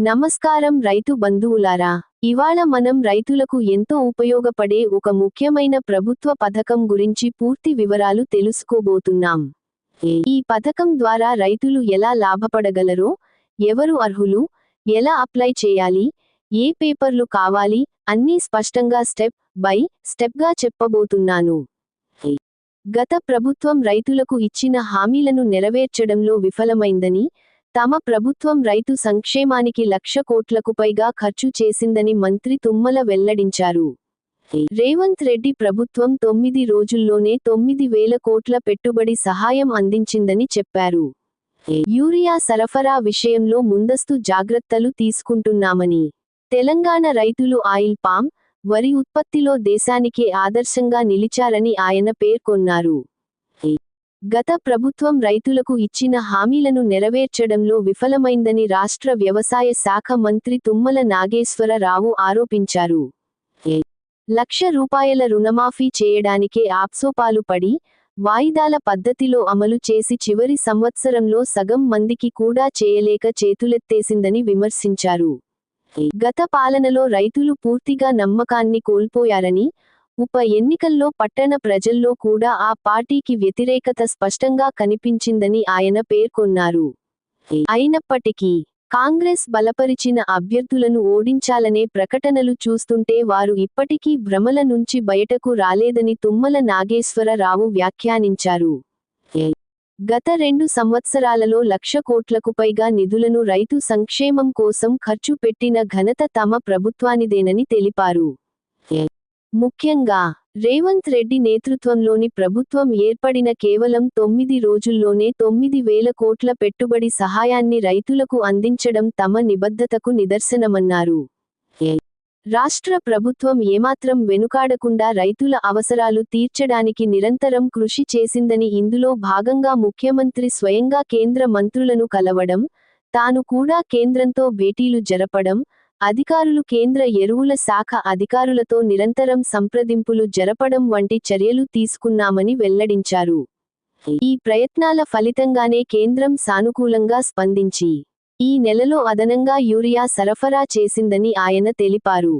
నమస్కారం రైతు బంధువులారా ఇవాళ మనం రైతులకు ఎంతో ఉపయోగపడే ఒక ముఖ్యమైన ప్రభుత్వ పథకం గురించి పూర్తి వివరాలు తెలుసుకోబోతున్నాం. ఈ పథకం ద్వారా రైతులు ఎలా లాభపడగలరో ఎవరు అర్హులు ఎలా అప్లై చేయాలి ఏ పేపర్లు కావాలి అన్నీ స్పష్టంగా స్టెప్ బై స్టెప్గా చెప్పబోతున్నాను. గత ప్రభుత్వం రైతులకు ఇచ్చిన హామీలను నెరవేర్చడంలో విఫలమైందని తమ ప్రభుత్వం రైతు సంక్షేమానికి లక్ష కోట్లకు పైగా ఖర్చు చేసిందని మంత్రి తుమ్మల వెల్లడించారు. రేవంత్ రెడ్డి ప్రభుత్వం తొమ్మిది రోజుల్లోనే తొమ్మిది వేల కోట్ల పెట్టుబడి సహాయం అందించిందని చెప్పారు. యూరియా సరఫరా విషయంలో ముందస్తు జాగ్రత్తలు తీసుకుంటున్నామని. తెలంగాణ రైతులు ఆయిల్ పామ్ వరి ఉత్పత్తిలో దేశానికే ఆదర్శంగా నిలిచారని ఆయన పేర్కొన్నారు. గత ప్రభుత్వం రైతులకు ఇచ్చిన హామీలను నెరవేర్చడంలో విఫలమైందని రాష్ట్ర వ్యవసాయ శాఖ మంత్రి తుమ్మల నాగేశ్వరరావు ఆరోపించారు. లక్ష రూపాయల రుణమాఫీ చేయడానికే ఆప్సోపాలు పడి వాయిదాల పద్ధతిలో అమలు చేసి చివరి సంవత్సరంలో సగం మందికి కూడా చేయలేక చేతులెత్తేసిందని విమర్శించారు. గత పాలనలో రైతులు పూర్తిగా నమ్మకాన్ని కోల్పోయారని ఉప ఎన్నికల్లో పట్టణ ప్రజల్లో కూడా ఆ పార్టీకి వ్యతిరేకత స్పష్టంగా కనిపించిందని ఆయన పేర్కొన్నారు. అయినప్పటికీ కాంగ్రెస్ బలపరిచిన అభ్యర్థులను ఓడించాలనే ప్రకటనలు చూస్తుంటే వారు ఇప్పటికీ భ్రమల నుంచి బయటకు రాలేదని తుమ్మల నాగేశ్వరరావు వ్యాఖ్యానించారు. గత రెండు సంవత్సరాలలో లక్ష కోట్లకు పైగా నిధులను రైతు సంక్షేమం కోసం ఖర్చు పెట్టిన ఘనత తమ ప్రభుత్వానిదేనని తెలిపారు. ముఖ్యంగా రేవంత్ రెడ్డి నేతృత్వంలోని ప్రభుత్వం ఏర్పడిన కేవలం తొమ్మిది రోజుల్లోనే తొమ్మిది వేల కోట్ల పెట్టుబడి సహాయాన్ని రైతులకు అందించడం తమ నిబద్ధతకు నిదర్శనమన్నారు. రాష్ట్ర ప్రభుత్వం ఏమాత్రం వెనుకాడకుండా రైతుల అవసరాలు తీర్చడానికి నిరంతరం కృషి చేసిందని ఇందులో భాగంగా ముఖ్యమంత్రి స్వయంగా కేంద్ర మంత్రులను కలవడం తాను కూడా కేంద్రంతో భేటీలు జరపడం అధికారులు కేంద్ర ఎరువుల శాఖ అధికారులతో నిరంతరం సంప్రదింపులు జరపడం వంటి చర్యలు తీసుకున్నామని వెల్లడించారు. ఈ ప్రయత్నాల ఫలితంగానే కేంద్రం సానుకూలంగా స్పందించి ఈ నెలలో అదనంగా యూరియా సరఫరా చేసిందని ఆయన తెలిపారు.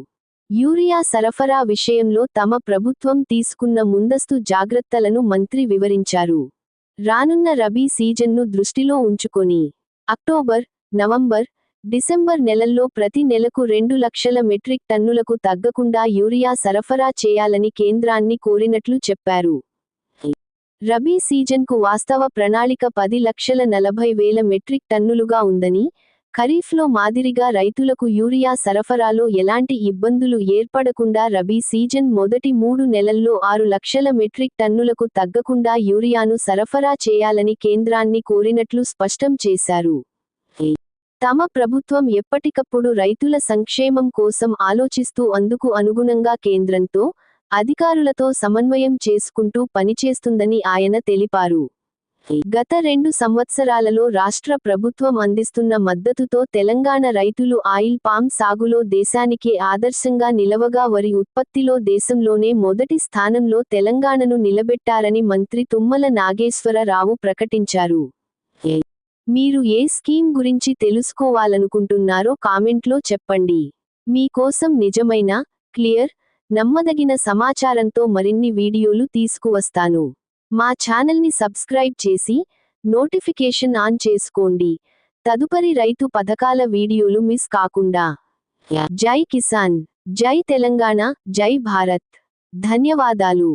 యూరియా సరఫరా విషయంలో తమ ప్రభుత్వం తీసుకున్న ముందస్తు జాగ్రత్తలను మంత్రి వివరించారు. రానున్న రబీ సీజన్ను దృష్టిలో ఉంచుకొని అక్టోబర్ నవంబర్ డిసెంబర్ నెలల్లో ప్రతి నెలకు రెండు లక్షల మెట్రిక్ టన్నులకు తగ్గకుండా యూరియా సరఫరా చేయాలని కేంద్రాన్ని కోరినట్లు చెప్పారు. రబీ సీజన్కు వాస్తవ ప్రణాళిక పది లక్షల నలభై వేల మెట్రిక్ టన్నులుగా ఉందని ఖరీఫ్లో మాదిరిగా రైతులకు యూరియా సరఫరాలో ఎలాంటి ఇబ్బందులు ఏర్పడకుండా రబీ సీజన్ మొదటి మూడు నెలల్లో ఆరు లక్షల మెట్రిక్ టన్నులకు తగ్గకుండా యూరియాను సరఫరా చేయాలని కేంద్రాన్ని కోరినట్లు స్పష్టం చేశారు. తమ ప్రభుత్వం ఎప్పటికప్పుడు రైతుల సంక్షేమం కోసం ఆలోచిస్తూ అందుకు అనుగుణంగా కేంద్రంతో అధికారులతో సమన్వయం చేసుకుంటూ పనిచేస్తుందని ఆయన తెలిపారు. గత రెండు సంవత్సరాలలో రాష్ట్ర ప్రభుత్వం అందిస్తున్న మద్దతుతో తెలంగాణ రైతులు ఆయిల్ పామ్ సాగులో దేశానికే ఆదర్శంగా నిలవగా వరి ఉత్పత్తిలో దేశంలోనే మొదటి స్థానంలో తెలంగాణను నిలబెట్టారని మంత్రి తుమ్మల నాగేశ్వరరావు ప్రకటించారు. మీరు ఏ స్కీమ్ గురించి తెలుసుకోవాలనుకుంటున్నారో కామెంట్లో చెప్పండి. మీకోసం నిజమైన క్లియర్ నమ్మదగిన సమాచారంతో మరిన్ని వీడియోలు తీసుకువస్తాను. మా ఛానల్ని సబ్స్క్రైబ్ చేసి నోటిఫికేషన్ ఆన్ చేసుకోండి. తదుపరి రైతు పథకాల వీడియోలు మిస్ కాకుండా. జై కిసాన్ జై తెలంగాణ జై భారత్. ధన్యవాదాలు.